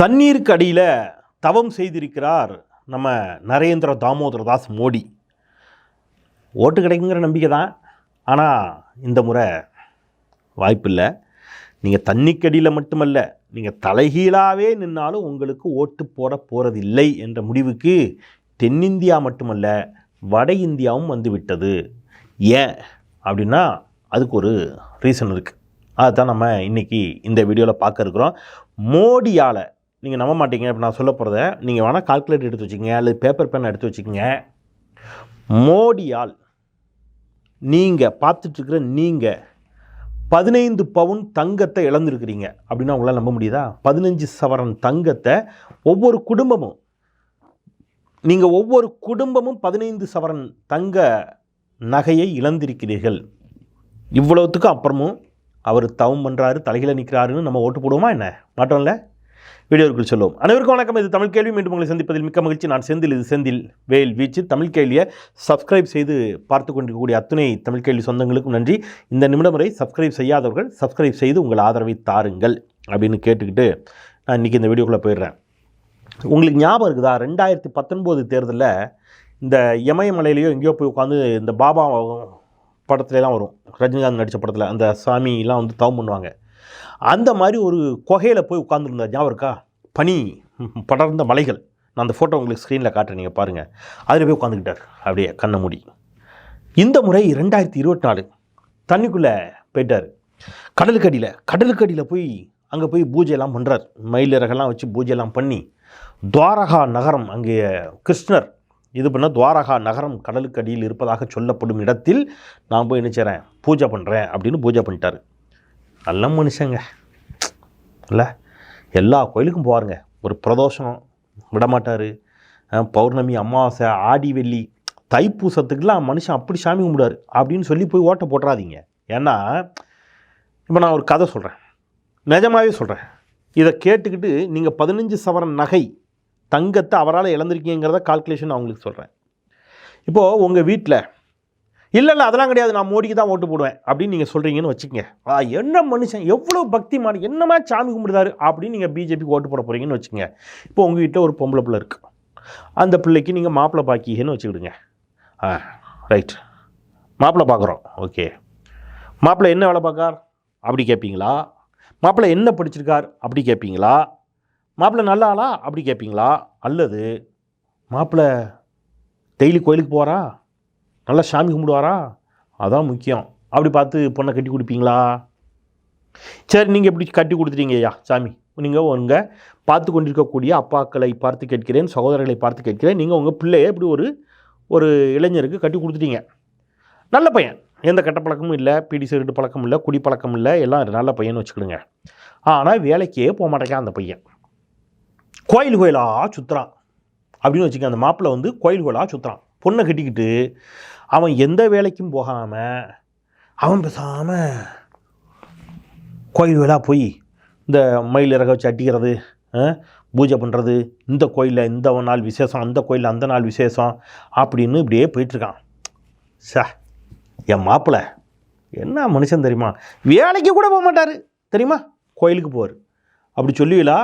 தண்ணீருக்கு அடியில் தவம் செய்திருக்கிறார் நம்ம நரேந்திர தாமோதர தாஸ் மோடி. ஓட்டு கிடைக்குங்கிற நம்பிக்கை தான். ஆனால் இந்த முறை வாய்ப்பில்லை. நீங்கள் தண்ணிக்கடியில் மட்டுமல்ல நீங்கள் தலைகீழாகவே நின்னாலும் உங்களுக்கு ஓட்டு போட போகிறதில்லை என்ற முடிவுக்கு தென்னிந்தியா மட்டுமல்ல வட இந்தியாவும் வந்துவிட்டது. ஏன் அப்படின்னா அதுக்கு ஒரு ரீசன் இருக்குது அதுதான் நம்ம இன்றைக்கி இந்த வீடியோவில் பார்க்க இருக்கிறோம். மோடியால் நீங்கள் நம்ப மாட்டீங்க இப்போ நான் சொல்ல போகிறத நீங்கள் வேணால் கால்குலேட் எடுத்து வச்சுக்கோங்க அல்லது பேப்பர் பேன் எடுத்து வச்சுக்கோங்க. மோடியால் நீங்கள் பார்த்துட்ருக்கிற நீங்கள் பதினைந்து பவுன் தங்கத்தை இழந்திருக்கிறீங்க. அப்படின்னா உங்களால் நம்ப முடியுதா? பதினஞ்சு சவரன் தங்கத்தை ஒவ்வொரு குடும்பமும் நீங்கள் ஒவ்வொரு குடும்பமும் பதினைந்து சவரன் தங்க நகையை இழந்திருக்கிறீர்கள். இவ்வளவுத்துக்கும் அப்புறமும் அவர் தவம் பண்ணுறாரு தலைகளை நிற்கிறாருன்னு நம்ம ஓட்டு போடுவோமா என்ன? மாட்டோம்ல வீடியோவுக்குள் சொல்லுவோம் அனைவருக்கும் வணக்கம். இது தமிழ் கேள்வி. மீண்டும் உங்களை சந்திப்பதில் மிக்க மகிழ்ச்சி. நான் செந்தில். இது செந்தில் வேல் வீச்சு. தமிழ் கேள்வியை சப்ஸ்கிரைப் செய்து பார்த்து கொண்டிருக்கக்கூடிய அத்துணை தமிழ் கேள்வி சொந்தங்களுக்கும் நன்றி. இந்த நிமிடம் வரை சப்ஸ்கிரைப் செய்யாதவர்கள் சப்ஸ்கிரைப் செய்து உங்கள் ஆதரவை தாருங்கள் அப்படின்னு கேட்டுக்கிட்டு நான் இன்றைக்கி இந்த வீடியோக்குள்ளே போயிடுறேன். உங்களுக்கு ஞாபகம் இருக்குதா? ரெண்டாயிரத்தி பத்தொன்பது தேர்தலில் இந்த இமயமலையிலையோ எங்கேயோ போய் உட்காந்து இந்த பாபா படத்துலலாம் வரும். ரஜினிகாந்த் நடித்த படத்தில் அந்த சாமிலாம் வந்து தவம் பண்ணுவாங்க. அந்த மாதிரி ஒரு குகையில் போய் உட்காந்துருந்தார் ஞாபகம் இருக்கா? பனி படர்ந்த மலைகள். நான் அந்த ஃபோட்டோ உங்களுக்கு ஸ்க்ரீனில் காட்டுறேன் நீங்கள் பாருங்கள் அதில் போய் உட்காந்துக்கிட்டார் அப்படியே கண்ணை மூடி. இந்த முறை ரெண்டாயிரத்தி இருபத்தி நாலு தண்ணிக்குள்ளே போயிட்டார். கடலுக்கடியில் கடலுக்கடியில் போய் அங்கே போய் பூஜையெல்லாம் பண்ணுறார் மயிலிறகெல்லாம் வச்சு பூஜையெல்லாம் பண்ணி துவாரகா நகரம் அங்கே கிருஷ்ணர் இது பண்ண துவாரகா நகரம் கடலுக்கு அடியில் இருப்பதாக சொல்லப்படும் இடத்தில் நான் போய் என்ன செய்கிறேன் பூஜை பண்ணுறேன் அப்படின்னு பூஜை பண்ணிட்டார். நல்ல மனுஷங்க. இல்லை? எல்லா கோயிலுக்கும் போவாருங்க. ஒரு பிரதோஷம் விடமாட்டார். பௌர்ணமி அமாவாசை ஆடி வெள்ளி தைப்பூசத்துக்கெல்லாம் மனுஷன் அப்படி சாமி கும்பிடுவார் அப்படின்னு சொல்லி போய் ஓட்டை போட்டுறாதீங்க. ஏன்னா இப்போ நான் ஒரு கதை சொல்கிறேன் நிஜமாகவே சொல்கிறேன் இதை கேட்டுக்கிட்டு நீங்கள் பதினஞ்சு சவரன் நகை தங்கத்தை அவரால் இழந்திருக்கீங்கிறத கால்குலேஷன் அவங்களுக்கு சொல்கிறேன் இப்போது உங்கள் வீட்டில் இல்லை இல்லை அதெல்லாம் கிடையாது. நான் மோடிக்கு தான் ஓட்டு போடுவேன். அப்படின்னு நீங்கள் சொல்கிறீங்கன்னு வச்சுக்கங்க. ஆ என்ன மனுஷன் எவ்வளோ பக்திமான என்னமா சாமி கும்பிடுதாரு அப்படின்னு நீங்கள் பிஜேபிக்கு ஓட்டு போட போகிறீங்கன்னு வச்சுக்கோங்க. இப்போ உங்கள் வீட்டில் ஒரு பொம்பளை பிள்ளை இருக்குது அந்த பிள்ளைக்கு நீங்கள் மாப்பிள்ளை பாக்கியன்னு வச்சுக்கிடுங்க. ஆ ரைட் மாப்பிள்ளை பார்க்குறோம் ஓகே. மாப்பிள்ளை என்ன வேலை பார்க்கார்? அப்படி கேட்பீங்களா மாப்பிள்ளை என்ன படிச்சிருக்கார்? அப்படி கேட்பீங்களா மாப்பிள்ளை நல்ல ஆளா? அப்படி கேட்பீங்களா அல்லது மாப்பிள்ளை டெய்லி கோயிலுக்கு போகிறா நல்லா சாமி கும்பிடுவாரா? அதான் முக்கியம். அப்படி பார்த்து பொண்ணை கட்டி கொடுப்பீங்களா? சரி நீங்கள் எப்படி கட்டி கொடுத்துட்டீங்க ஐயா சாமி. நீங்கள் உங்கள் பார்த்து கொண்டிருக்கக்கூடிய அப்பாக்களை பார்த்து கேட்கிறேன் சகோதரர்களை பார்த்து கேட்கிறேன். நீங்கள் உங்கள் பிள்ளையை இப்படி ஒரு ஒரு இளைஞருக்கு கட்டி கொடுத்துட்டீங்க. நல்ல பையன். எந்த கெட்ட பழக்கமும் இல்லை பிடி சிகரெட்டு பழக்கம் இல்லை குடி பழக்கம் இல்லை எல்லாம் நல்ல பையன்னு வச்சுக்கிடுங்க. ஆனால் வேலைக்கே போக மாட்டேங்கான் அந்த பையன். கோயில் கோயிலாக சுற்றுறான் அப்படின்னு வச்சுக்க அந்த மாப்பிள்ளை வந்து கோயில் கோயிலாக சுற்றுறான் பொண்ணை கட்டிக்கிட்டு அவன் எந்த வேலைக்கும் போகாமல் அவன் பேசாமல் கோயில் வேலாக போய் இந்த மயில் இறக வச்சு அட்டிக்கிறது ஆ, பூஜை பண்ணுறது இந்த கோயிலில் இந்த நாள் விசேஷம் அந்த கோயிலில் அந்த நாள் விசேஷம் அப்படின்னு இப்படியே போயிட்டுருக்கான். சே என் மாப்பிள்ளை என்ன மனுஷன் தெரியுமா? வேலைக்கு கூட போக மாட்டார். தெரியுமா? கோயிலுக்கு போவார். அப்படி சொல்லுவீங்களா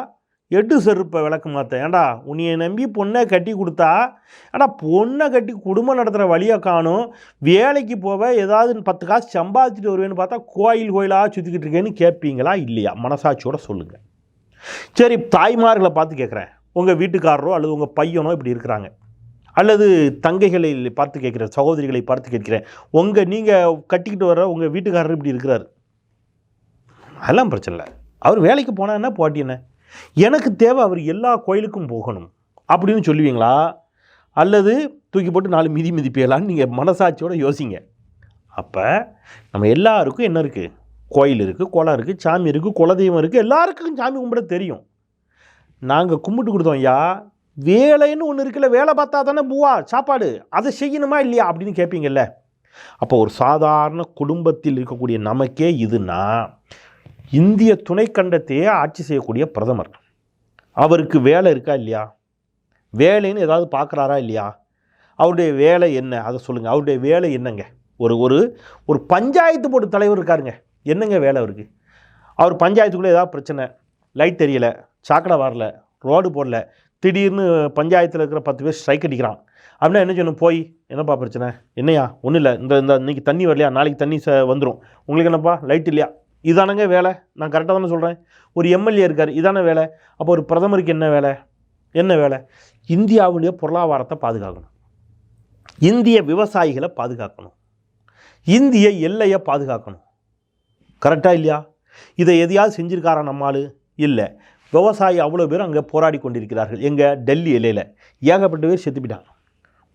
எட்டு செருப்பை விளக்கு மாற்ற ஏன்டா உன்னையை நம்பி பொண்ணை கட்டி கொடுத்தா? ஏன்டா பொண்ணை கட்டி குடும்பம் நடத்துகிற வழியை காணும்? வேலைக்கு போவ ஏதாவது பத்து காசு சம்பாதிச்சுட்டு வருவேன்னு பார்த்தா கோயில் கோயிலாக சுற்றிக்கிட்டு இருக்கேன்னு கேட்பீங்களா இல்லையா? மனசாட்சியோட சொல்லுங்கள் சரி தாய்மார்களை பார்த்து கேட்குறேன் உங்கள் வீட்டுக்காரரோ அல்லது உங்கள் பையனோ இப்படி இருக்கிறாங்க. அல்லது தங்கைகளை பார்த்து கேட்குறேன் சகோதரிகளை பார்த்து கேட்கிறேன் உங்கள் நீங்கள் கட்டிக்கிட்டு வர உங்கள் வீட்டுக்காரர் இப்படி இருக்கிறார். அதெல்லாம் பிரச்சனை இல்லை. அவர் வேலைக்கு போனால் என்ன போட்டி என்ன? எனக்கு தேவை அவர் எல்லா கோயிலுக்கும் போகணும். அப்படின்னு சொல்லுவீங்களா? அல்லது தூக்கி போட்டு நாலு மிதி மிதிப்பீங்களான்னு நீங்கள் மனசாட்சியோடு யோசிங்க. அப்போ நம்ம எல்லாருக்கும் என்ன இருக்குது கோயில் இருக்குது குளம் இருக்குது சாமி இருக்குது குலதெய்வம் இருக்குது எல்லாருக்கும் சாமி கும்பிட தெரியும். நாங்கள் கும்பிட்டு கொடுத்தோம் ஐயா வேலைன்னு ஒன்று இருக்குல்ல வேலை பார்த்தா தானே பூவா சாப்பாடு அதை செய்யணுமா இல்லையா அப்படின்னு கேட்பீங்கல்ல அப்போ ஒரு சாதாரண குடும்பத்தில் இருக்கக்கூடிய நமக்கே இதுனா இந்திய துணைக்கண்டத்தையே ஆட்சி செய்யக்கூடிய பிரதமர். அவருக்கு வேலை இருக்கா இல்லையா? வேலைன்னு ஏதாவது பார்க்குறாரா இல்லையா? அவருடைய வேலை என்ன? அதை சொல்லுங்கள் அவருடைய வேலை என்னங்க? ஒரு ஒரு ஒரு பஞ்சாயத்து போர்டு தலைவர் இருக்காருங்க. என்னங்க வேலை அவருக்கு? அவர் பஞ்சாயத்துக்குள்ளே ஏதாவது பிரச்சனை? லைட் தெரியல. சாக்கடை வரல. ரோடு போடல. திடீர்னு பஞ்சாயத்தில் இருக்கிற பத்து பேர் ஸ்ட்ரைக் அடிக்கிறான். அப்படின்னா என்ன செய்யணும் போய். என்னப்பா பிரச்சனை? என்னையா ஒன்றும் இல்லை. இந்த இந்த இன்றைக்கி தண்ணி வரலையா? நாளைக்கு தண்ணி ச வந்துடும் உங்களுக்கு என்னப்பா? லைட் இல்லையா? இதானங்க வேலை? நான் கரெக்டாக தானே சொல்கிறேன் ஒரு எம்எல்ஏ இருக்கார் இதானே வேலை? அப்போ ஒரு பிரதமருக்கு என்ன வேலை? என்ன வேலை? இந்தியாவுடைய பொருளாதாரத்தை பாதுகாக்கணும். இந்திய விவசாயிகளை பாதுகாக்கணும். இந்திய எல்லையை பாதுகாக்கணும். கரெக்டாக இல்லையா? இதை எதையாவது செஞ்சுருக்காரா நம்மால் இல்லை. விவசாயி அவ்வளோ பேர் அங்கே போராடி கொண்டிருக்கிறார்கள். எங்கள் டெல்லி எல்லையில். ஏகப்பட்ட பேர் செத்து போயிட்டாங்க.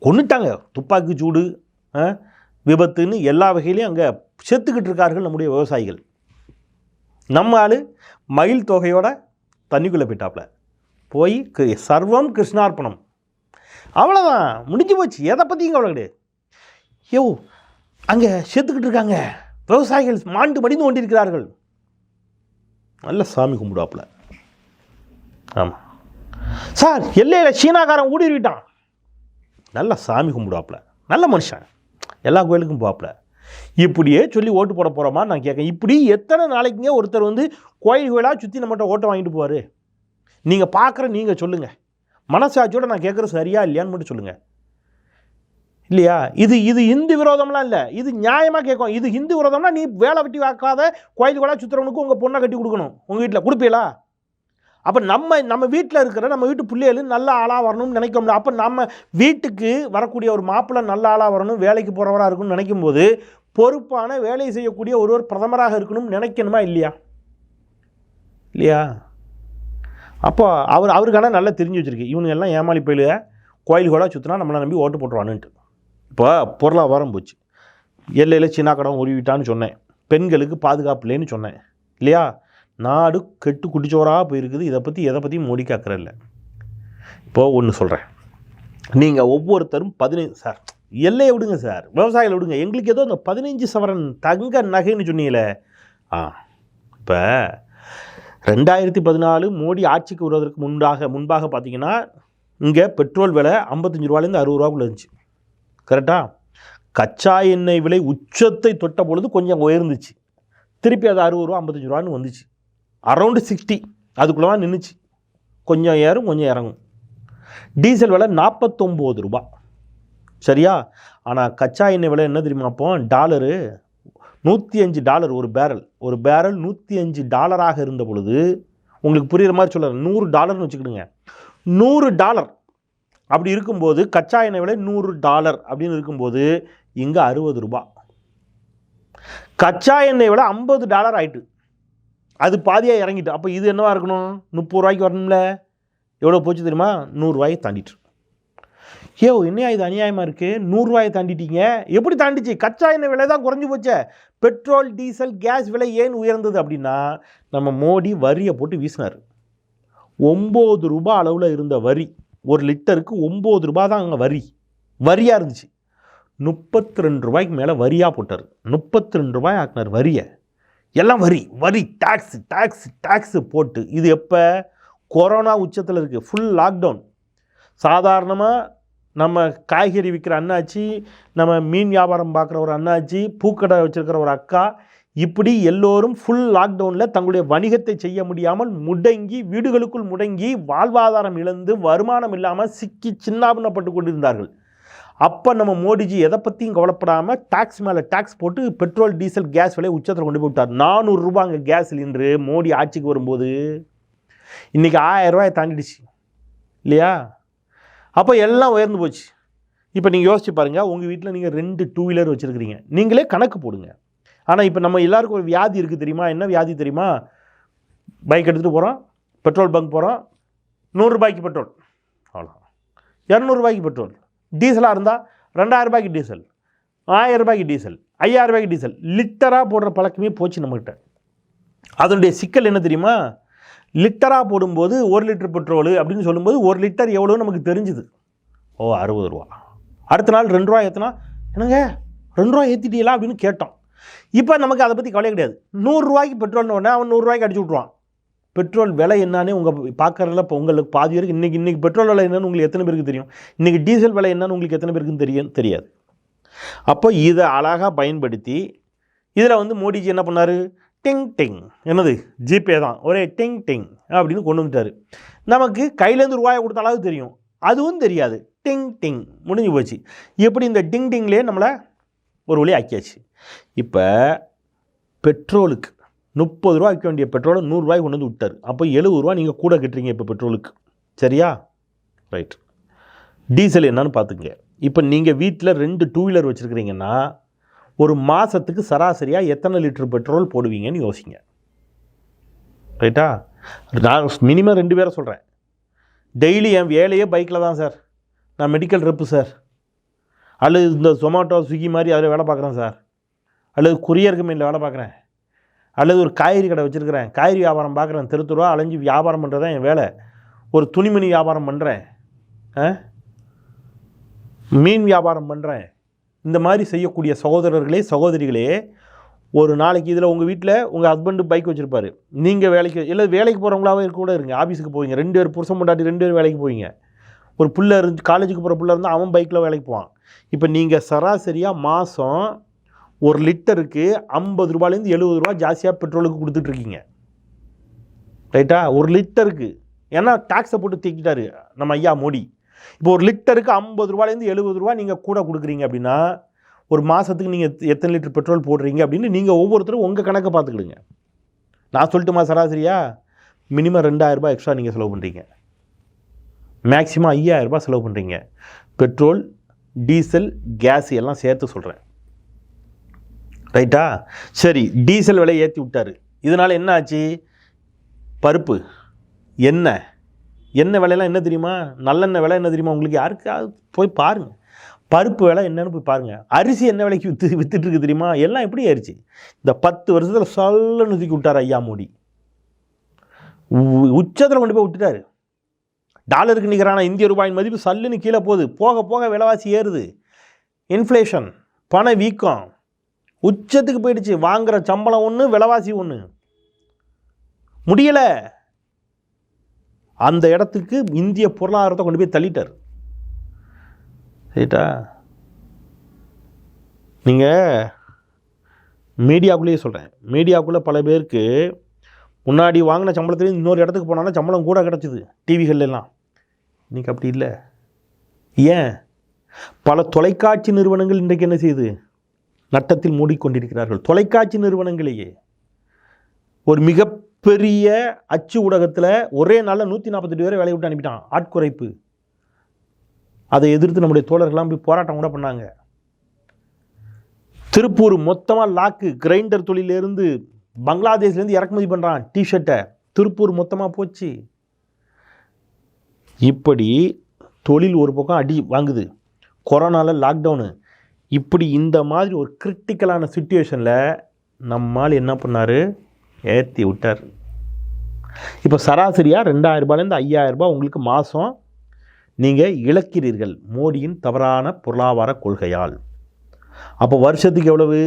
கொன்னுட்டாங்க. துப்பாக்கி சூடு விபத்துன்னு எல்லா வகையிலையும் அங்கே செத்துக்கிட்டு இருக்கார்கள் நம்முடைய விவசாயிகள். நம்ம ஆள் மயில் தொகையோட தண்ணிக்குள்ளே போயிட்டாப்புல போய் கி- சர்வம் கிருஷ்ணார்ப்பணம். அவ்வளோதான் முடிஞ்சு போச்சு. எதை பற்றியும் அவ்வளோ கிடையாது யோ அங்கே செத்துக்கிட்டு இருக்காங்க. விவசாயிகள் மாண்டு மடிந்து கொண்டிருக்கிறார்கள். நல்ல சாமி கும்பிடுவாப்புல ஆமாம் சார் எல்லையில் சீனாக்காரன் ஊடுருவிட்டான் நல்ல சாமி கும்பிடுவாப்புல நல்ல மனுஷன். எல்லா கோயிலுக்கும் போவாப்புல இப்படியே சொல்லி ஓட்டு போட போகிறோமா நான் கேட்கேன் இப்படி எத்தனை நாளைக்குங்க ஒருத்தர் வந்து கோயில் கோயிலாக சுற்றி நம்மகிட்ட ஓட்டை வாங்கிட்டு போவார்? நீங்கள் பார்க்குற நீங்கள் சொல்லுங்கள் மனசாட்சியோட நான் கேட்குறது சரியா இல்லையான்னு மட்டும் சொல்லுங்கள் இல்லையா? இது இது இந்து விரோதம்லாம் இல்லை. இது நியாயமாக கேட்கும். இது ஹிந்து விரோதம்னா நீ வேலை வெட்டி வாக்காத கோயில் கூட சுற்றுறவனுக்கு உங்கள் பொண்ணை கட்டி கொடுக்கணும். உங்கள் வீட்டில் கொடுப்பீங்களா? அப்போ நம்ம நம்ம வீட்டில் இருக்கிற நம்ம வீட்டு பிள்ளைகள் நல்ல ஆளாக வரணும்னு நினைக்கோம்ல. அப்போ நம்ம வீட்டுக்கு வரக்கூடிய ஒரு மாப்பிள்ளை நல்ல ஆளாக வரணும் வேலைக்கு போகிறவராக இருக்கணும்னு நினைக்கும் போது பொறுப்பான வேலை செய்யக்கூடிய ஒருவர் பிரதமராக இருக்கணும்னு நினைக்கணுமா இல்லையா? இல்லையா? அப்போ அவர் அவருக்கான நல்லா தெரிஞ்சு வச்சுருக்கு. இவனுங்க எல்லாம் ஏமாளி போயில கோயில் கோலா சுற்றினா நம்மளை நம்பி ஓட்டு போட்டுருவானுன்ட்டு. இப்போ பொருளாதாரம் போச்சு. எல்லையில் சீனா கடன் உருவிட்டான்னு சொன்னேன். பெண்களுக்கு பாதுகாப்பு இல்லைன்னு சொன்னேன். இல்லையா? நாடு கெட்டு குடிச்சோராக போயிருக்குது. இதை பற்றி எதை பற்றியும் மோடி காக்கிற இல்லை இப்போ ஒன்று சொல்கிறேன் நீங்கள் ஒவ்வொருத்தரும் பதினைந்து சார் எல்லையை விடுங்க சார். விவசாயிகளை விடுங்க. எங்களுக்கு ஏதோ இந்த பதினஞ்சு சவரன் தங்க நகைன்னு சொன்னீங்களே. ஆ இப்போ ரெண்டாயிரத்தி பதினாலு மோடி ஆட்சிக்கு வருவதற்கு முன்பாக முன்பாக பார்த்தீங்கன்னா இங்கே பெட்ரோல் விலை ஐம்பத்தஞ்சு ரூபாலேருந்து அறுபது ரூபாக்குள்ள இருந்துச்சு. கரெக்டாக கச்சா எண்ணெய் விலை உச்சத்தை தொட்ட பொழுது கொஞ்சம் உயர்ந்துச்சு. திருப்பி அது அறுபது ரூபா ஐம்பத்தஞ்சு ரூபான்னு வந்துச்சு. அரௌண்டு சிக்ஸ்டி அதுக்குள்ளே தான் நின்றுச்சு கொஞ்சம் ஏறும் கொஞ்சம் இறங்கும். டீசல் விலை நாற்பத்தொம்போது ரூபா. சரியா? ஆனால் கச்சா எண்ணெய் விலை என்ன தெரியுமா அப்போ? டாலரு. நூற்றி அஞ்சு டாலர் ஒரு பேரல் ஒரு பேரல் நூற்றி அஞ்சு டாலராக இருந்த பொழுது உங்களுக்கு புரிகிற மாதிரி சொல்கிறேன் நூறு டாலர்னு வச்சுக்கிடுங்க. நூறு டாலர். அப்படி இருக்கும்போது கச்சா எண்ணெய் விலை நூறு டாலர் அப்படின்னு இருக்கும்போது இங்கே அறுபது ரூபா. கச்சா எண்ணெய் விலை ஐம்பது டாலர் ஆயிட்டு. அது பாதியாக இறங்கிட்டு. அப்போ இது என்னவாக இருக்கணும்? முப்பது ரூபாய்க்கு வரணும்ல. எவ்வளோ போச்சு தெரியுமா? நூறுரூவாயை தாண்டிட்டு. ஏோ இன்னும் இது அநியாயமாக இருக்குது நூறுரூவாயை தாண்டிட்டீங்க. எப்படி தாண்டிச்சு? கச்சா எண்ணெய் விலை தான் குறைஞ்சி போச்சே. பெட்ரோல் டீசல் கேஸ் விலை ஏன் உயர்ந்தது அப்படின்னா நம்ம மோடி வரியை போட்டு வீசினார். ஒம்பது ரூபாய் அளவில் இருந்த வரி ஒரு லிட்டருக்கு ஒம்பது ரூபாய் தான் அங்கே வரி. வரியாக இருந்துச்சு. முப்பத்தி ரெண்டு ரூபாய்க்கு மேலே வரியாக போட்டார். முப்பத்தி ரெண்டு ரூபாய் ஆக்கினார் வரியை. எல்லாம் வரி வரி டேக்ஸ் டேக்ஸ் டேக்ஸு போட்டு. இது எப்போ? கொரோனா உச்சத்தில் இருக்குது ஃபுல் லாக்டவுன் சாதாரணமாக நம்ம காய்கறி விற்கிற அண்ணாச்சி நம்ம மீன் வியாபாரம் பார்க்குற ஒரு அண்ணாச்சி பூக்கடை வச்சுருக்கிற ஒரு அக்கா இப்படி எல்லோரும் ஃபுல் லாக்டவுனில் தங்களுடைய வணிகத்தை செய்ய முடியாமல் முடங்கி வீடுகளுக்குள் முடங்கி வாழ்வாதாரம் இழந்து வருமானம் இல்லாமல் சிக்கி சின்னாபின்னப்பட்டு கொண்டிருந்தார்கள். அப்போ நம்ம மோடிஜி எதை பற்றியும் கவலைப்படாமல் டாக்ஸ் மேலே டாக்ஸ் போட்டு பெட்ரோல் டீசல் கேஸ் விலையை உச்சத்தில் கொண்டு போய் விட்டார். கேஸ் சிலிண்டரு மோடி ஆட்சிக்கு வரும்போது இன்றைக்கி ஆயிரம் ரூபாயை தாண்டிடுச்சு. இல்லையா? அப்போ எல்லாம் உயர்ந்து போச்சு. இப்போ நீங்கள் யோசிச்சு பாருங்கள் உங்கள் வீட்டில் நீங்கள் ரெண்டு டூ வீலர் வச்சுருக்கிறீங்க. நீங்களே கணக்கு போடுங்க. ஆனால் இப்போ நம்ம எல்லாருக்கும் ஒரு வியாதி இருக்குது தெரியுமா? என்ன வியாதி தெரியுமா? பைக் எடுத்துகிட்டு போகிறோம் பெட்ரோல் பங்க் போகிறோம் நூறுரூபாய்க்கு பெட்ரோல் அவ்வளோ இரநூறுபாய்க்கு பெட்ரோல் டீசலாக இருந்தால் ரெண்டாயிரம் ரூபாய்க்கு டீசல் ஆயிரம் ரூபாய்க்கு டீசல் ஐயாயிரம் ரூபாய்க்கு டீசல் லிட்டராக போடுற பழக்கமே போச்சு நம்மக்கிட்ட அதனுடைய சிக்கல் என்ன தெரியுமா? லிட்டராக போடும்போது ஒரு லிட்டர் பெட்ரோலு அப்படின்னு சொல்லும்போது ஒரு லிட்டர் எவ்வளோன்னு நமக்கு தெரிஞ்சுது. ஓ அறுபது ரூபா. அடுத்த நாள் ரெண்டு ரூபா ஏற்றினா என்னங்க ரெண்டு ரூபா ஏற்றிட்டீங்களா அப்படின்னு கேட்டோம். இப்போ நமக்கு அதை பற்றி கவலை கிடையாது. நூறுரூவாய்க்கு பெட்ரோல்னு உடனே அவன் நூறுரூவாய்க்கு அடிச்சு விட்ருவான் பெட்ரோல் விலை என்னன்னு உங்கள் பார்க்குறதுல இப்போ உங்களுக்கு பாதி வரைக்கும் இன்றைக்கி இன்றைக்கி பெட்ரோல் விலை என்னன்னு உங்களுக்கு எத்தனை பேருக்கு தெரியும்? இன்றைக்கி டீசல் விலை என்னன்னு உங்களுக்கு எத்தனை பேருக்கு தெரியும்? தெரியாது. அப்போ இதை அழகாக பயன்படுத்தி இதில் வந்து மோடிஜி என்ன பண்ணார்? டிங் டிங். என்னது? ஜிபே தான். ஒரே டிங் டிங் அப்படின்னு கொண்டு வந்துட்டாரு. நமக்கு கையிலேருந்து ரூபாயை கொடுத்த அளவு தெரியும். அதுவும் தெரியாது. டிங் டிங். முடிஞ்சு போச்சு. எப்படி இந்த டிங் டிங்லேயே நம்மளை ஒரு வழி ஆக்கியாச்சு? இப்போ பெட்ரோலுக்கு முப்பது ரூபா விற்க வேண்டிய பெட்ரோலை நூறுரூவாய்க்கு கொண்டு வந்து விட்டார். அப்போ எழுபது ரூபா நீங்கள் கூட கட்டுறீங்க இப்போ பெட்ரோலுக்கு. சரியா? ரைட் டீசல் என்னன்னு பார்த்துங்க இப்போ நீங்கள் வீட்டில் ரெண்டு டூ வீலர் வச்சுருக்கிறீங்கன்னா ஒரு மாதத்துக்கு சராசரியாக எத்தனை லிட்டர் பெட்ரோல் போடுவீங்கன்னு யோசிங்க. ரைட்டா? நான் மினிமம் ரெண்டு பேரை சொல்கிறேன் டெய்லி என் வேலையே பைக்கில் தான் சார். நான் மெடிக்கல் ரெப்பு சார். அல்லது இந்த ஜொமேட்டோ ஸ்விக்கி மாதிரி அதில் வேலை பார்க்குறேன் சார். அல்லது குரியர் கம்பெனியில் வேலை பார்க்குறேன். அல்லது ஒரு காய்கறி கடை வச்சுருக்கிறேன். காய்கறி வியாபாரம் பார்க்குறேன். தெரு தெருவா அலைஞ்சு வியாபாரம் பண்ணுறது தான் என் வேலை. ஒரு துணிமணி வியாபாரம் பண்ணுறேன் ஆ? மீன் வியாபாரம் பண்ணுறேன் இந்த மாதிரி செய்யக்கூடிய சகோதரர்களே சகோதரிகளே ஒரு நாளைக்கு இதில் உங்கள் வீட்டில் உங்கள் ஹஸ்பண்டு பைக் வச்சுருப்பாரு. நீங்கள் வேலைக்கு இல்லை வேலைக்கு போகிறவங்களாவே இருக்க கூட இருங்க. ஆஃபீஸுக்கு போவீங்க. ரெண்டு பேர் புருஷன் பொண்டாட்டி ரெண்டு பேர் வேலைக்கு போவீங்க. ஒரு பிள்ளை இருந்து காலேஜுக்கு போகிற பிள்ளை இருந்தால் அவன் பைக்கில் வேலைக்கு போவான். இப்போ நீங்கள் சராசரியாக மாதம் ஒரு லிட்டருக்கு ஐம்பது ரூபாயிலேருந்து எழுபது ரூபா ஜாஸ்தியாக பெட்ரோலுக்கு கொடுத்துட்ருக்கீங்க ரைட்டா ஒரு லிட்டருக்கு ஏன்னா டேக்ஸை போட்டு தூக்கிட்டாரு நம்ம ஐயா மோடி. இப்போ ஒரு லிட்டருக்கு ஐம்பது ரூபாயிலேருந்து எழுபது ரூபா நீங்கள் கூட கொடுக்குறீங்க அப்படின்னா ஒரு மாதத்துக்கு நீங்கள் எத்தனை லிட்டர் பெட்ரோல் போடுறீங்க அப்படின்னு நீங்கள் ஒவ்வொருத்தரும் உங்கள் கணக்கை பார்த்துக்கிடுங்க. நான் சொல்லட்டுமா சராசரியா மினிமம் ரெண்டாயிரரூபா எக்ஸ்ட்ரா நீங்கள் செலவு பண்ணுறீங்க மேக்ஸிமம் ஐயாயிரரூபா செலவு பண்ணுறீங்க பெட்ரோல் டீசல் கேஸ் எல்லாம் சேர்த்து சொல்கிறேன் ரைட்டா? சரி டீசல் விலை ஏற்றி விட்டாரு. இதனால் என்ன ஆச்சு? பருப்பு எண்ணெய் என்ன விலையெல்லாம் என்ன தெரியுமா? நல்லெண்ணெய் விலை என்ன தெரியுமா? உங்களுக்கு யாருக்காவது போய் பாருங்கள் பருப்பு விலை என்னென்னு போய் பாருங்கள் அரிசி என்ன விலைக்கு விற்று விற்றுட்டுருக்கு தெரியுமா? எல்லாம் எப்படி ஆயிடுச்சு இந்த பத்து வருஷத்தில் சொல்லன்னு தூக்கி விட்டார் ஐயா மோடி. உச்சத்தில் கொண்டு போய் விட்டுட்டாரு. டாலருக்கு நிகரான இந்திய ரூபாயின் மதிப்பு சல்லுன்னு கீழே போகுது. போக போக விலைவாசி ஏறுது. இன்ஃப்ளேஷன் பண வீக்கம். உச்சத்துக்கு போயிடுச்சு. வாங்குகிற சம்பளம் ஒன்று விலைவாசி ஒன்று முடியலை. அந்த இடத்துக்கு இந்திய பொருளாதாரத்தை கொண்டு போய் தள்ளிட்டார். சரிட்டா? நீங்கள் மீடியாவுக்குள்ளேயே சொல்கிறேன் மீடியாவுக்குள்ளே பல பேருக்கு முன்னாடி வாங்கின சம்பளத்துலேயும் இன்னொரு இடத்துக்கு போனாலும் சம்பளம் கூட கிடச்சிது டிவிகள்லாம் இன்றைக்கி அப்படி இல்லை. ஏன்? பல தொலைக்காட்சி நிறுவனங்கள் இன்றைக்கு என்ன செய்யுது? நட்டத்தில் மூடிக்கொண்டிருக்கிறார்கள். தொலைக்காட்சி நிறுவனங்களையே ஒரு மிக மிகப்பெரிய அச்சு ஊடகத்தில் ஒரே நாளில் நூற்றி நாற்பத்தெட்டு பேரை வேலையை விட்டு அனுப்பிட்டான். ஆட்குறைப்பு. அதை எதிர்த்து நம்முடைய தோழர்கள்லாம் போய் போராட்டம் கூட பண்ணாங்க. திருப்பூர் மொத்தமாக லாக்கு கிரைண்டர் தொழிலேருந்து பங்களாதேஷ்லேருந்து இறக்குமதி பண்ணுறான் டிஷர்ட்டை திருப்பூர் மொத்தமாக போச்சு. இப்படி தொழில் ஒரு பக்கம் அடி வாங்குது. கொரோனாவில் லாக்டவுனு இப்படி இந்த மாதிரி ஒரு கிரிட்டிக்கலான சுச்சுவேஷனில் நம்மால் என்ன பண்ணார்? ஏற்றி விட்டார். இப்போ சராசரியாக ரெண்டாயிரம் ரூபாயிலேருந்து ஐயாயிரம் ரூபாய் உங்களுக்கு மாதம் நீங்கள் இழக்கிறீர்கள் மோடியின் தவறான பொருளாதார கொள்கையால். அப்போ வருஷத்துக்கு எவ்வளவு?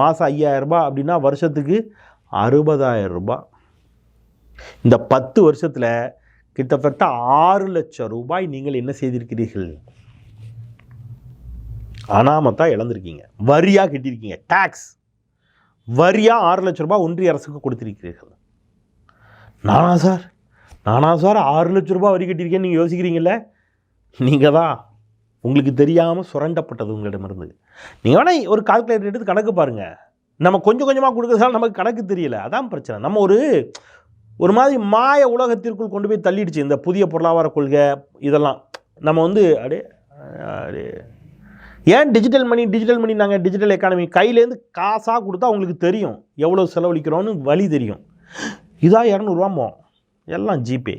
மாதம் ஐயாயிரம் ரூபாய் அப்படின்னா வருஷத்துக்கு அறுபதாயிரம் ரூபாய். இந்த பத்து வருஷத்தில் கிட்டத்தட்ட ஆறு லட்சம் ரூபாய் நீங்கள் என்ன செய்திருக்கிறீர்கள்? அனாமத்தா இழந்திருக்கீங்க. வரியாக கட்டியிருக்கீங்க. டேக்ஸ் வரியாக ஆறு லட்ச ரூபாய் ஒன்றிய அரசுக்கு கொடுத்திருக்கிறீர்கள். நானா சார்? நானா சார் ஆறு லட்ச ரூபாய் வரி கட்டியிருக்கேன்னு நீங்கள் யோசிக்கிறீங்களே நீங்கள் தான் உங்களுக்கு தெரியாமல் சுரண்டப்பட்டது உங்களிடமிருந்து நீங்கள் வேணால் ஒரு கால்குலேட்டர் எடுத்து கணக்கு பாருங்கள் நம்ம கொஞ்சம் கொஞ்சமாக கொடுக்குறதால நமக்கு கணக்கு தெரியல. அதான் பிரச்சனை. நம்ம ஒரு ஒரு மாதிரி மாய உலகத்திற்குள் கொண்டு போய் தள்ளிடுச்சு. இந்த புதிய பொருளாதார கொள்கை இதெல்லாம். நம்ம வந்து அப்படியே அப்படியே ஏன் டிஜிட்டல் மணி டிஜிட்டல் மணி நாங்கள் டிஜிட்டல் எக்கானமி கையிலேருந்து காசாக கொடுத்தா உங்களுக்கு தெரியும். எவ்வளோ செலவழிக்கிறோன்னு வழி தெரியும். இதாக இரநூறுவாமோ எல்லாம் ஜிபே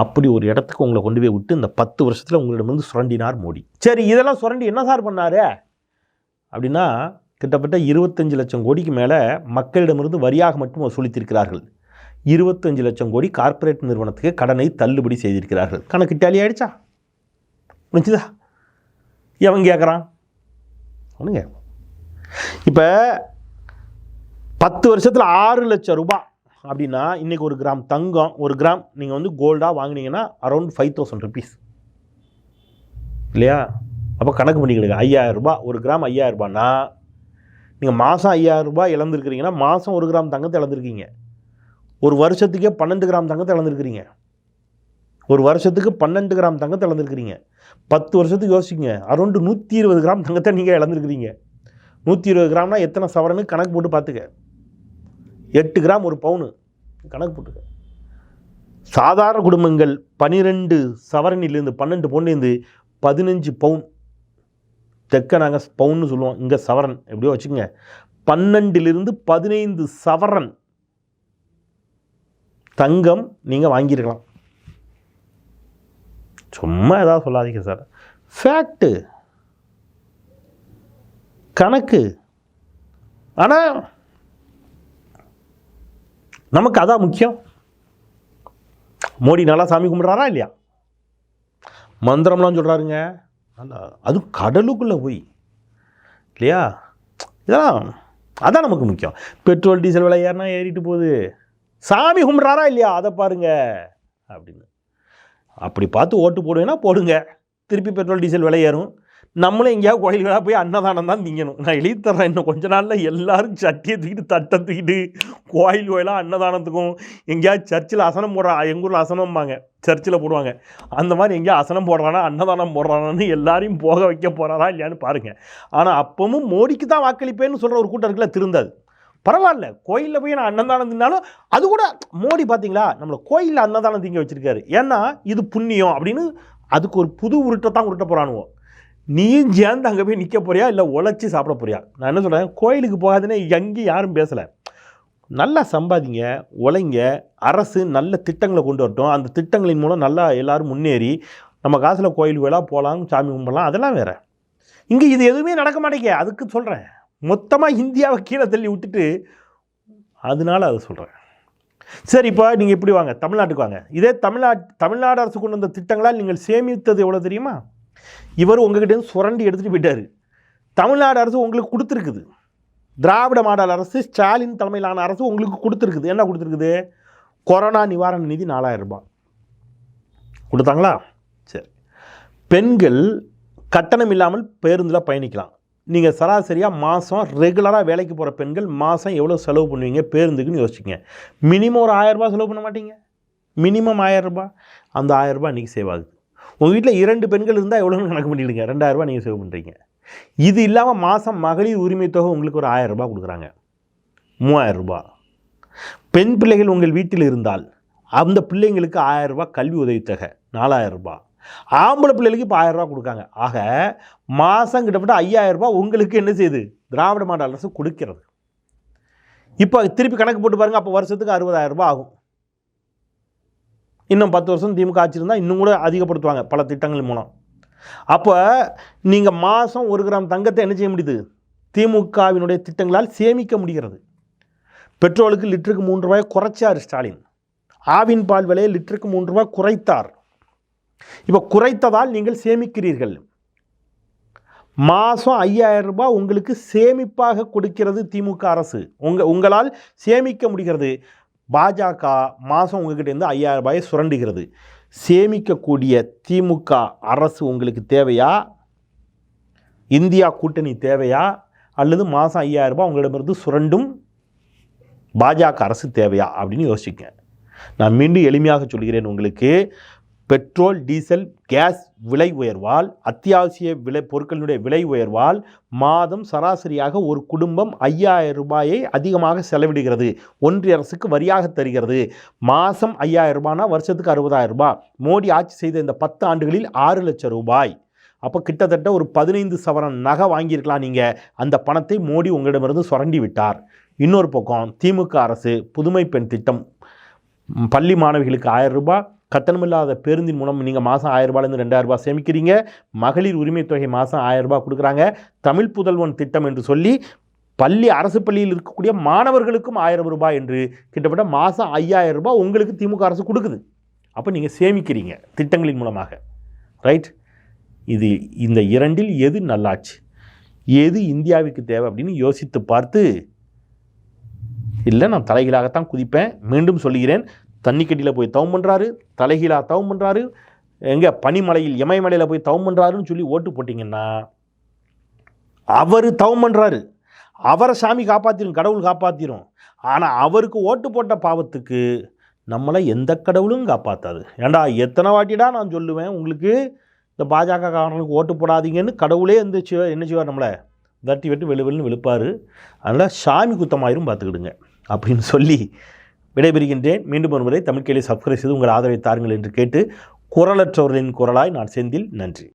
அப்படி ஒரு இடத்துக்கு உங்களை கொண்டு போய் விட்டு இந்த பத்து வருஷத்தில் உங்களிடமிருந்து சுரண்டினார் மோடி. சரி இதெல்லாம் சுரண்டி என்ன சார் பண்ணார்? அப்படின்னா கிட்டத்தட்ட இருபத்தஞ்சு லட்சம் கோடிக்கு மேலே மக்களிடமிருந்து வரியாக மட்டும் வசூலித்திருக்கிறார்கள். இருபத்தஞ்சு லட்சம் கோடி கார்ப்பரேட் நிறுவனத்துக்கு கடனை தள்ளுபடி செய்திருக்கிறார்கள். கணக்கு டேலி ஆயிடுச்சா? முடிஞ்சுதா எவன் கேட்குறான் ஒன்றுங்க இப்போ பத்து வருஷத்தில் ஆறு லட்சம் ரூபாய் அப்படின்னா இன்றைக்கி ஒரு கிராம் தங்கம் ஒரு கிராம் நீங்கள் வந்து கோல்டாக வாங்கினீங்கன்னா அரௌண்ட் ஃபைவ் தௌசண்ட் ருபீஸ் இல்லையா? அப்போ கணக்கு பண்ணிக்கிடுங்க ஐயாயிரம் ரூபாய் ஒரு கிராம் ஐயாயிரரூபான்னா நீங்கள் மாதம் ஐயாயிரம் ரூபாய் இழந்திருக்கிறீங்கன்னா மாதம் ஒரு கிராம் தங்கத்தை இழந்திருக்கீங்க. ஒரு வருஷத்துக்கே பன்னெண்டு கிராம் தங்கத்தை இழந்திருக்கிறீங்க. ஒரு வருஷத்துக்கு பன்னெண்டு கிராம் தங்கத்தை இழந்திருக்கிறீங்க. பத்து வருஷத்துக்கு யோசிங்க. அரௌண்டு நூற்றி இருபது கிராம் தங்கத்தை நீங்கள் இழந்திருக்கிறீங்க. நூற்றி இருபது கிராம்னா எத்தனை சவரனு கணக்கு போட்டு பார்த்துக்க. எட்டு கிராம் ஒரு பவுனு. கணக்கு போட்டுக்க. சாதாரண குடும்பங்கள் பனிரெண்டு சவரனிலிருந்து பன்னெண்டு பவுன்லேருந்து பதினஞ்சு பவுன். தெக்க நாங்கள் பவுன்னு சொல்லுவோம். இங்கே சவரன். எப்படியோ வச்சுக்கோங்க. பன்னெண்டுலேருந்து பதினைந்து சவரன் தங்கம் நீங்கள் வாங்கியிருக்கலாம். சும்மா ஏதாவது சொல்லாதீங்க சார். ஃபேக்ட்டு கணக்கு. ஆனால் நமக்கு அதான் முக்கியம். மோடி நல்லா சாமி கும்பிட்றாரா இல்லையா? மந்திரம்லாம் சொல்கிறாருங்க நல்லா அது கடலுக்குள்ளே போய். இல்லையா? இதெல்லாம் அதான் நமக்கு முக்கியம். பெட்ரோல் டீசல் விலை ஏறினா ஏறிட்டு போகுது. சாமி கும்பிட்றாரா இல்லையா? அதை பாருங்க. அப்படின்னு. அப்படி பார்த்து ஓட்டு போடுவேன்னா போடுங்க. திருப்பி பெட்ரோல் டீசல் விலை ஏறும். நம்மளும் எங்கேயாவது கோயில்களாக போய் அன்னதானம் தான் திங்கணும். நான் எழுதி தர்றேன் இன்னும் கொஞ்ச நாளில் எல்லாரும் சட்டியை தூக்கிட்டு தட்டை தூக்கிட்டு கோயில் கோயிலாக அன்னதானத்துக்கும் எங்கேயாவது சர்ச்சில் அசனம் போடுறா எங்கள் ஊரில் அசனம்பாங்க சர்ச்சில் போடுவாங்க. அந்த மாதிரி எங்கேயா அசனம் போடுறானா அன்னதானம் போடுறானான்னு எல்லாரையும் போக வைக்க போகிறாரா இல்லையான்னு பாருங்கள் ஆனால் அப்பவும் மோடிக்கு தான் வாக்களிப்பேன்னு சொல்கிற ஒரு கூட்டம் இருக்குல்ல திருந்தாது. பரவாயில்ல கோயிலில் போய் நான் அன்னதானம் தின்னாலும் அது கூட மோடி பார்த்தீங்களா நம்மளை கோயிலில் அன்னதானம் திங்க வச்சுருக்காரு. ஏன்னா இது புண்ணியம் அப்படின்னு அதுக்கு ஒரு புது உருட்டை தான் உருட்ட போகிறானுவோ நீயும் சேர்ந்து அங்கே போய் நிற்க போறியா இல்லை உழைச்சி சாப்பிட போறியா? நான் என்ன சொல்கிறேன் கோயிலுக்கு போகாதுன்னு எங்கேயும் யாரும் பேசலை. நல்லா சம்பாதிங்க உழைங்க அரசு நல்ல திட்டங்களை கொண்டு வரட்டும். அந்த திட்டங்களின் மூலம் நல்லா எல்லோரும் முன்னேறி நம்ம காசில் கோயில் வேலை போகலாம் சாமி கும்பிடலாம் அதெல்லாம் வேறு. இங்கே இது எதுவுமே நடக்க மாட்டேங்க அதுக்கு சொல்கிறேன் மொத்தமாக இந்தியாவை கீழே தள்ளி விட்டுட்டு அதனால அதை சொல்கிறேன் சரி இப்போ நீங்கள் இப்படி வாங்க தமிழ்நாட்டுக்கு வாங்க. இதே தமிழ்நாட் தமிழ்நாடு அரசு கொண்டு வந்த திட்டங்களால் நீங்கள் சேமித்தது எவ்வளோ தெரியுமா? இவர் உங்ககிட்டேருந்து சுரண்டி எடுத்துகிட்டு போயிட்டாரு. தமிழ்நாடு அரசு உங்களுக்கு கொடுத்துருக்குது. திராவிட மாடல் அரசு ஸ்டாலின் தலைமையிலான அரசு உங்களுக்கு கொடுத்துருக்குது. என்ன கொடுத்துருக்குது? கொரோனா நிவாரண நிதி நாலாயிரம் ரூபாய். கொடுத்தாங்களா? சரி. பெண்கள் கட்டணம் இல்லாமல் பேருந்தில் பயணிக்கலாம். நீங்கள் சராசரியாக மாதம் ரெகுலராக வேலைக்கு போகிற பெண்கள் மாதம் எவ்வளோ செலவு பண்ணுவீங்க? பேருந்துக்குன்னு யோசிச்சிங்க மினிமம் ஒரு ஆயரரூபா செலவு பண்ண மாட்டீங்க. மினிமம் ஆயரரூபா அந்த ஆயரரூபா இன்றைக்கி சேவ் ஆகுது. உங்கள் வீட்டில் இரண்டு பெண்கள் இருந்தால் எவ்வளோன்னு கணக்கு பண்ணிவிடுங்க ரெண்டாயிரம் நீங்கள் சேவ் பண்ணுறீங்க இது இல்லாமல் மாதம் மகளிர் உரிமை தொகை உங்களுக்கு ஒரு ஆயரரூபா கொடுக்குறாங்க. மூவாயிரம் பெண் பிள்ளைகள் உங்கள் வீட்டில் இருந்தால் அந்த பிள்ளைங்களுக்கு ஆயரரூபா கல்வி உதவித்தொகை. நாலாயிரரூபா ஆம்பளை பிள்ளைகளுக்கு இப்போ ஆயிரம் கொடுக்காங்க. ஆக மாதம் கிட்டத்தட்ட ஐயாயிரம் ரூபாய் உங்களுக்கு என்ன செய்யுது? திராவிட மாடல் அரசு கொடுக்கிறது. இப்போ திருப்பி கணக்கு போட்டு பாருங்கள் அப்போ வருஷத்துக்கு அறுபதாயிரம் ரூபாய் ஆகும். இன்னும் பத்து வருஷம் திமுக ஆட்சி இருந்தால் இன்னும் கூட அதிகப்படுத்துவாங்க பல திட்டங்கள் மூலம். அப்போ நீங்கள் மாதம் ஒரு கிராம் தங்கத்தை என்ன செய்ய முடியுது? திமுகவினுடைய திட்டங்களால் சேமிக்க முடிகிறது. பெட்ரோலுக்கு லிட்டருக்கு மூன்று ரூபாய் குறைச்சார் ஸ்டாலின். ஆவின் பால் விலையை லிட்டருக்கு மூன்று ரூபாய் குறைத்தார். இப்போ குறைத்ததால் நீங்கள் சேமிக்கிறீர்கள். மாதம் ஐயாயிரம் ரூபாய் உங்களுக்கு சேமிப்பாக கொடுக்கிறது திமுக அரசு. உங்கள் உங்களால் சேமிக்க முடிகிறது. பாஜக மாதம் உங்ககிட்டேருந்து ஐயாயிரம் ரூபாயை சுரண்டுகிறது. சேமிக்கக்கூடிய திமுக அரசு உங்களுக்கு தேவையா? இந்தியா கூட்டணி தேவையா? அல்லது மாதம் ஐயாயிரம் ரூபாய் உங்களிடமிருந்து சுரண்டும் பாஜக அரசு தேவையா? அப்படின்னு யோசிக்க நான் மீண்டும் எளிமையாக சொல்கிறேன் உங்களுக்கு. பெட்ரோல் டீசல் கேஸ் விலை உயர்வால் அத்தியாவசிய விலை பொருட்களினுடைய விலை உயர்வால் மாதம் சராசரியாக ஒரு குடும்பம் ஐயாயிரம் ரூபாயை அதிகமாக செலவிடுகிறது. ஒன்றிய அரசுக்கு வரியாக தருகிறது. மாதம் ஐயாயிரம் ரூபாய்னா வருஷத்துக்கு அறுபதாயிரம் ரூபாய் மோடி ஆட்சி செய்த இந்த பத்து ஆண்டுகளில் ஆறு லட்சம் ரூபாய். அப்போ கிட்டத்தட்ட ஒரு பதினைந்து சவரன் நகை வாங்கியிருக்கலாம் நீங்கள் அந்த பணத்தை மோடி உங்களிடமிருந்து சுரண்டி விட்டார். இன்னொரு பக்கம் திமுக அரசு புதுமை பெண் திட்டம். பள்ளி மாணவிகளுக்கு ஆயிரம் ரூபாய் கட்டணமில்லாத பேருந்தின் மூலம் நீங்கள் மாதம் ஆயிரம் ரெண்டாயிரரூபா சேமிக்கிறீங்க. மகளிர் உரிமை தொகை மாதம் ஆயிரம் கொடுக்குறாங்க. தமிழ் புதல்வன் திட்டம் என்று சொல்லி பள்ளி அரசு பள்ளியில் இருக்கக்கூடிய மாணவர்களுக்கும் ஆயிரம் ரூபாய் என்று கிட்டத்தட்ட மாதம் ஐயாயிரம் ரூபாய் உங்களுக்கு திமுக அரசு கொடுக்குது. அப்போ நீங்கள் சேமிக்கிறீங்க திட்டங்களின் மூலமாக. ரைட் இது இந்த இரண்டில் எது நல்லாச்சு? எது இந்தியாவுக்கு தேவை அப்படின்னு யோசித்து பார்த்து இல்லை நான் தலைகளாகத்தான் குதிப்பேன் மீண்டும் சொல்கிறேன் தண்ணிக்கடியில் போய் தவம் பண்ணுறாரு தலைகீழாக தவம் பண்ணுறாரு எங்கே பனிமலையில் இமயமலையில் போய் தவம் பண்ணுறாருன்னு சொல்லி ஓட்டு போட்டிங்கன்னா அவர் தவம் பண்ணுறாரு அவரை சாமி காப்பாற்றிடும் கடவுள் காப்பாற்றிடும் ஆனால் அவருக்கு ஓட்டு போட்ட பாவத்துக்கு நம்மளை எந்த கடவுளும் காப்பாற்றாது ஏண்டா எத்தனை வாட்டிடா நான் சொல்லுவேன் உங்களுக்கு இந்த பாஜக காரனுக்கு ஓட்டு போடாதீங்கன்னு கடவுளே எந்திரிச்சு என்ன செய்வார் நம்மளை? தட்டி வெட்டி வெளு வெளுன்னு வெளுப்பார். அதனால் சாமி குத்தமாயிரும் பார்த்துக்கிடுங்க அப்படின்னு சொல்லி விடைபெறுகின்றேன். மீண்டும் ஒரு முறை தமிழ் கேள்வி சப்ஸ்கிரைப் செய்து உங்கள் ஆதரவை தாருங்கள் என்று கேட்டு குரலற்றவர்களின் குரலாய் நான் செந்தில். நன்றி.